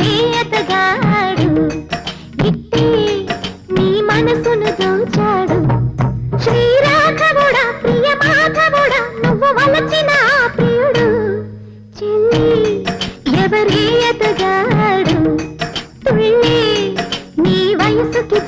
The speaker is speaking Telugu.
ఎవరి ఇట్టి నీ మనసును దోచాడు. శ్రీరాఘవుడా ప్రియ మాధవుడా నువ్వు వలచిన ప్రియుడు. చెల్లి ఎవరి తుళ్ళి నీ వయసుకి